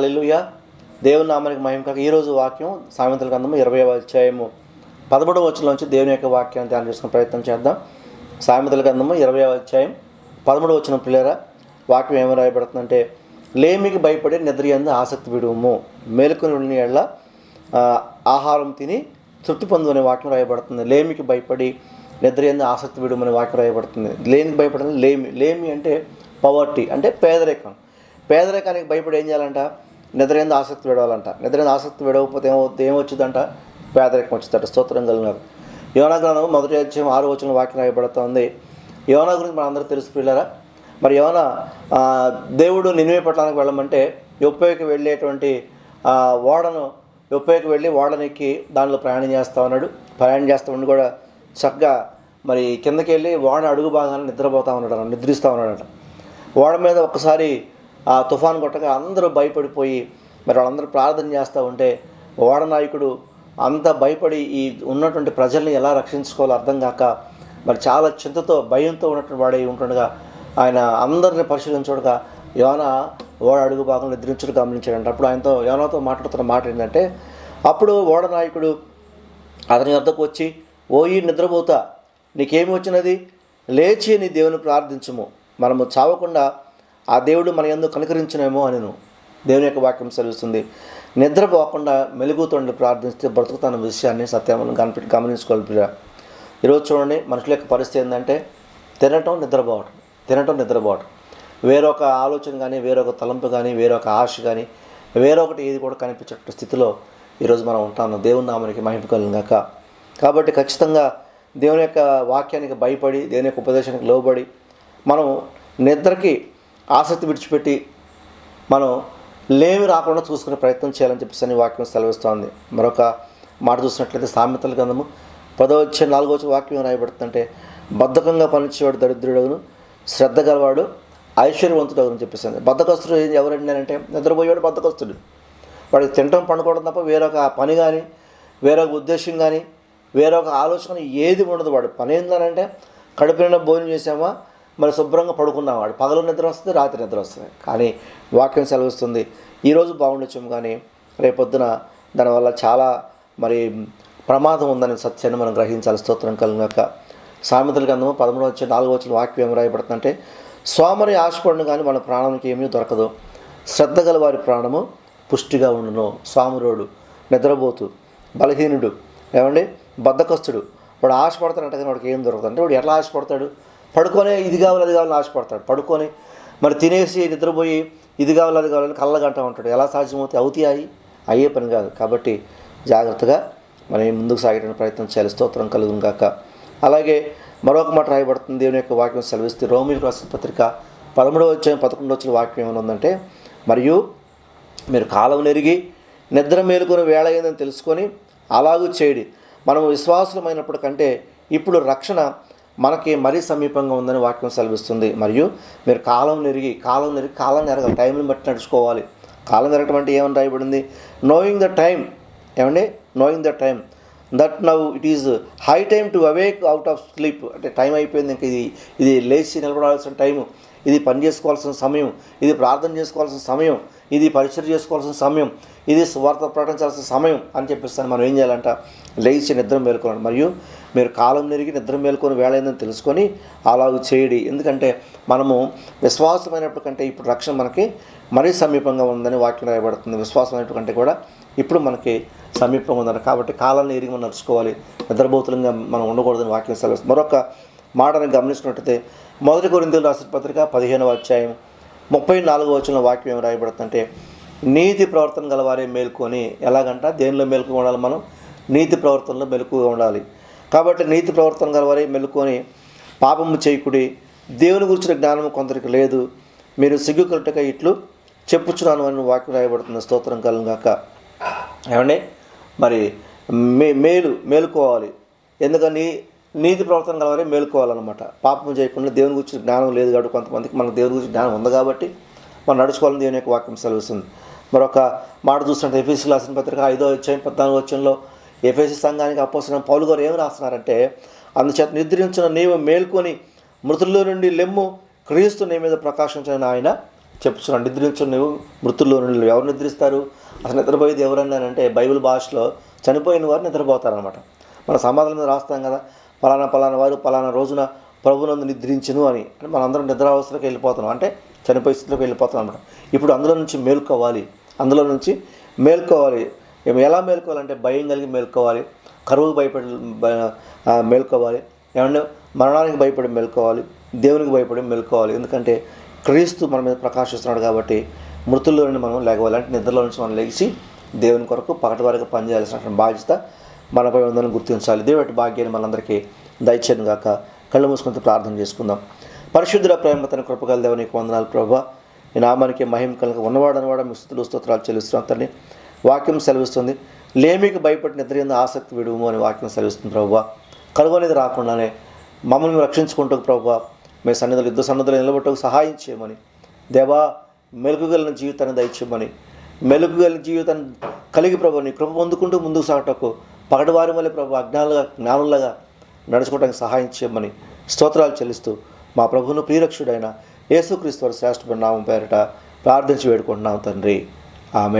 హల్లెలూయా. దేవుని నామానికి మహిమ కాక ఈరోజు వాక్యం సామెతల గ్రంథము ఇరవై అధ్యాయము పదమూడవ వచనంలోంచి దేవుని యొక్క వాక్యాన్ని ధ్యానం చేసుకునే ప్రయత్నం చేద్దాం. సామెతల గ్రంథము ఇరవై అధ్యాయం పదమూడవ వచనం పిల్లరా వాక్యం ఏమి రాయబడుతుందంటే లేమికి భయపడి నిద్ర ఎందు ఆసక్తి విడుము. మేలుకొని ఉండిన ఎళ్ళ ఆహారం తిని తృప్తి పొందు అనే వాక్యం రాయబడుతుంది. లేమికి భయపడి నిద్ర ఎందు ఆసక్తి విడుమనే వాక్యం రాయబడుతుంది. లేనికి భయపడింది లేమి. లేమి అంటే పవర్టీ అంటే పేదరికం. పేదరికానికి భయపడి ఏం చేయాలంట? నిద్ర ఎందు ఆసక్తి విడవాలంట. నిద్ర ఎందు ఆసక్తి విడవకపోతే ఏమవుతుంది ఏమొచ్చిందంట? పేదరికం వచ్చిందట స్తోత్రం కలిగినారు యోనా గ్రంథం మొదటి అధ్యాయం ఆరు వచ్చిన వాక్యం రాయబడుతుంది. యోనా గురించి మన అందరూ తెలుసు పిల్లరా మరి యోనా దేవుడు నినివే పట్టణానికి వెళ్ళమంటే యొప్పేకి వెళ్ళేటువంటి ఓడను యొప్పేకి వెళ్ళి ఓడనెక్కి దానిలో ప్రయాణం చేస్తా ఉన్నాడు. ప్రయాణం చేస్తూ ఉండి కూడా చక్కగా మరి కిందకి వెళ్ళి ఓడ అడుగు భాగాన్ని నిద్రపోతా ఉన్నాడు నిద్రిస్తూ ఉన్నాడట. ఓడ మీద ఒక్కసారి ఆ తుఫాన్ కొట్టగా అందరూ భయపడిపోయి మరి వాళ్ళందరూ ప్రార్థన చేస్తూ ఉంటే ఓడనాయకుడు అంత భయపడి ఈ ఉన్నటువంటి ప్రజల్ని ఎలా రక్షించుకోవాలో అర్థం కాక మరి చాలా చింతతో భయంతో ఉన్నటువంటి వాడై ఉంటుండగా ఆయన అందరిని పరిశీలించడుగా యోన ఓడ అడుగు భాగంలో నిద్రించుడు గమనించాడంట. అప్పుడు ఆయనతో యోనతో మాట్లాడుతున్న మాట ఏంటంటే అప్పుడు ఓడ నాయకుడు అతని వద్దకు వచ్చి ఓయి నిద్రపోతా నీకేమి వచ్చినది? లేచి నీ దేవుని ప్రార్థించము. మనము చావకుండా ఆ దేవుడు మన ఎందుకు కనుకరించునేమో అని దేవుని యొక్క వాక్యం సెలవుస్తుంది. నిద్రపోకుండా మెలుగుతుండి ప్రార్థిస్తే బ్రతుకుతున్న విషయాన్ని సత్యమని కనిపెట్టి గమనించుకోవాలి ఈరోజు చూడండి మనుషుల యొక్క పరిస్థితి ఏంటంటే తినటం నిద్రపోవటం తినటం నిద్రపోవటం. వేరొక ఆలోచన కానీ వేరొక తలంపు కానీ వేరొక ఆశ కానీ వేరొకటి ఏది కూడా కనిపించే స్థితిలో ఈరోజు మనం ఉంటాము. దేవుని నామానికి మహిమ కలిగినాక కాబట్టి ఖచ్చితంగా దేవుని యొక్క వాక్యానికి భయపడి దేవుని యొక్క ఉపదేశానికి లోబడి మనం నిద్రకి ఆసక్తి విడిచిపెట్టి మనం లేమి రాకుండా చూసుకునే ప్రయత్నం చేయాలని చెప్పేసి అని వాక్యం సెలవిస్తోంది. మరొక మాట చూసినట్లయితే సామెతల గంధము పదో వచ్చే నాలుగో వచ్చే వాక్యం రాయబడుతుందంటే బద్ధకంగా పనిచేవాడు దరిద్రుడును శ్రద్ధ గలవాడు ఐశ్వర్యవంతుడు అవును చెప్పేసి బద్ధకస్తుడు ఎవరండి అంటే నిద్రపోయేవాడు బద్ధకస్తుడు. వాడికి తినటం పండుకోవడం తప్ప వేరొక పని కానీ వేరొక ఉద్దేశం కానీ వేరొక ఆలోచన ఏది ఉండదు. వాడు పని ఏంటంటే కడుపు నిండా భోజనం చేసామా మరి శుభ్రంగా పడుకున్నవాడు పగలు నిద్ర వస్తుంది రాత్రి నిద్ర వస్తుంది. కానీ వాక్యం సెలవిస్తుంది. ఈరోజు బాగుండొచ్చాము కానీ రేపొద్దున దానివల్ల చాలా మరి ప్రమాదం ఉందనే సత్యాన్ని మనం గ్రహించాలి. స్తోత్రం కలిగాక సామెతల గ్రంథము పదమూడు వచ్చి నాలుగు వచ్చిన వాక్యం ఏం రాయబడుతుందంటే స్వామరి ఆశపడును కానీ మన ప్రాణానికి ఏమీ దొరకదు. శ్రద్ధ గల వారి ప్రాణము పుష్టిగా ఉండును. స్వామురోడు నిద్రపోతు బలహీనుడు. ఏమండి? బద్ధకస్తుడు. వాడు ఆశపడతాడంటే కానీ వాడికి ఏం దొరకదు అంటే వాడు ఎట్లా ఆశపడతాడు? పడుకొనే ఇది కావాలి అది కావాలని ఆశపడతాడు. పడుకొని మరి తినేసి నిద్రపోయి ఇది కావాలి అది కావాలని కళ్ళగంట ఉంటాడు. ఎలా సాధ్యమవుతాయి అవుతాయి అయ్యే పని కాదు. కాబట్టి జాగ్రత్తగా మనం ముందుకు సాగడానికి ప్రయత్నం చేయాలి. స్తోత్రం కలుగును కాక అలాగే మరొక మాట రాయబడుతుంది. దేవుని యొక్క వాక్యం సెలవిస్తే రోమిల్ రాసిన పత్రిక పదమూడవ వచ్చిన పదకొండవ వచ్చిన వాక్యం ఏమైనా ఉందంటే మరియు మీరు కాలం నెరిగి నిద్ర మేలుకొని వేళ అయిందని తెలుసుకొని అలాగూ చేయడి. మనం విశ్వాసులమైనప్పుడు కంటే ఇప్పుడు రక్షణ మనకి మరీ సమీపంగా ఉందని వాక్యం సెలవిస్తుంది. మరియు మీరు కాలం నెరిగి కాలం నెరిగి కాలం నెరగాలి టైంని బట్టి నడుచుకోవాలి. కాలం నెరగటం అంటే ఏమని రాయబడింది? నోయింగ్ ద టైం ఏమండి? Knowing the time that now it is high time to awake out of sleep అంటే టైం అయిపోయింది. ఇంక ఇది ఇది లేచి నిలబడాల్సిన టైము. ఇది పని చేసుకోవాల్సిన సమయం ఇది ప్రార్థన చేసుకోవాల్సిన సమయం ఇది పరిచయం చేసుకోవాల్సిన సమయం ఇది స్వార్థ ప్రకటించాల్సిన సమయం అని చెప్పిస్తాను మనం ఏం చేయాలంట? లేచి నిద్ర మేల్కొనండి మరియు మీరు కాలం నెరిగి నిద్ర మేలుకొని వేళైందని తెలుసుకొని అలాగ చేయడి. ఎందుకంటే మనము విశ్వాసమైనప్పుడు కంటే ఇప్పుడు రక్షణ మనకి మరీ సమీపంగా ఉందని వాక్యం రాయబడుతుంది. విశ్వాసమైనప్పుడు కంటే కూడా ఇప్పుడు మనకి సమీపంగా ఉందని. కాబట్టి కాలాన్ని ఎరిగి మనం నడుచుకోవాలి. నిద్రబోతులంగా మనం ఉండకూడదని వాక్యం సెలవు మరొక మాటను గమనించుకున్నట్టయితే మొదటి కొరింతలు రాసిన పత్రిక పదిహేనవ అధ్యాయం ముప్పై నాలుగో వచ్చిన వాక్యం ఏం రాయబడుతుందంటే నీతి ప్రవర్తన గలవారే మేల్కొని ఎలాగంట? దేనిలో మేలుకు ఉండాలి మనం? నీతి ప్రవర్తనలో మెలకుగా ఉండాలి. కాబట్టి నీతి ప్రవర్తన గలవారే మెలుకొని పాపము చేయకుడి దేవుని గురించిన జ్ఞానం కొందరికి లేదు. మీరు సిగ్గు ఇట్లు చెప్పుచున్నాను అని వాక్యం రాయబడుతుంది స్తోత్రం కలుగాక ఏమండి? మరి మే మేలు మేలుకోవాలి. ఎందుకని? నీతి ప్రవర్తన గలవారే మేలుకోవాలన్నమాట. పాపం చేయకుండా దేవుని గురించి జ్ఞానం లేదు కాబట్టి కొంతమందికి మనకు దేవుని గురించి జ్ఞానం ఉంది కాబట్టి మనం నడుచుకోవాలని దేవుని యొక్క వాక్యం సెలవుస్తుంది. మరొక మాట చూస్తుంటే ఎఫీసీ రాసిన పత్రిక ఐదో వచ్చాయి పద్నాలుగు వచ్చంలో ఎఫీసీ సంఘానికి అపోసిన పౌలు గారు ఏమి రాస్తున్నారంటే అందుచేత నిద్రించిన నీవు మేల్కొని మృతుల్లో నుండి లెమ్ము క్రీస్తు నీ మీద ప్రకాశించిన ఆయన చెప్తున్నాడు నిద్రించిన నువ్వు మృతుల్లో నుండి ఎవరు నిద్రిస్తారు? అసలు నిద్రపోయేది ఎవరన్నానంటే బైబిల్ భాషలో చనిపోయిన వారు నిద్రపోతారనమాట మన సమాధానం మీద రాస్తాం కదా. పలానా పలానా వారు పలానా రోజున ప్రభునందు నిద్రించను అని. అంటే మనందరం నిద్రావస్థలోకి వెళ్ళిపోతున్నాం. అంటే చనిపోయే స్థితిలోకి వెళ్ళిపోతున్నాం అనమాట ఇప్పుడు అందులో నుంచి మేల్కోవాలి. అందులో నుంచి మేల్కోవాలి. ఎలా మేల్కోవాలంటే భయం కలిగి మేల్కోవాలి. కరువుకు భయపడి మేల్కోవాలి. ఏమంటే మరణానికి భయపడి మేల్కోవాలి. దేవునికి భయపడి మేల్కోవాలి. ఎందుకంటే క్రీస్తు మన మీద ప్రకాశిస్తున్నాడు కాబట్టి మృతుల్లో నుండి మనం లేగవాలి అంటే నిద్రలో నుంచి మనం లేచి దేవుని కొరకు పగటి వరకు పనిచేయాల్సిన బాధ్యత మనపై ఉందని గుర్తించాలి. దేవుడి భాగ్యాన్ని మనందరికీ దయచేను గాక. కళ్ళు మూసుకుంటూ ప్రార్థన చేసుకుందాం. పరిశుద్ధుల ప్రేమ తన కృపగల దేవునికి వందనాలు ప్రభా. ఈ నామానికి మహిమ కనుక ఉన్నవాడని వాడు మీ స్థుతులు స్తోత్రాలు చెల్లిస్తున్నాం తండ్రి వాక్యం సెలవిస్తుంది. లేమికి భయపడి నిద్ర ఆసక్తి విడుము అని వాక్యం సెలవిస్తుంది ప్రభు. కలుగు అనేది రాకుండానే మమ్మల్ని రక్షించుకుంటూ ప్రభు మీ సన్నిధులు యుద్ధ సన్నిధులు నిలబట్టకు సహాయం చేయమని. దేవా మెలుగుగలిన జీవితాన్ని దయచేయమని. మెలుగుగలిన జీవితాన్ని కలిగి ప్రభు నీ కృప పొందుకుంటూ ముందుకు సాగటకు పగటివారి వల్ల ప్రభు అజ్ఞానులుగా జ్ఞానులుగా నడుచుకోవడానికి సహాయం చేయమని స్తోత్రాలు చెల్లిస్తూ మా ప్రభువును ప్రియరక్షుడైన యేసుక్రీస్తు వారి శ్రేష్ఠ నామం పేరిట ప్రార్థించి వేడుకుంటున్నాం తండ్రి. ఆమె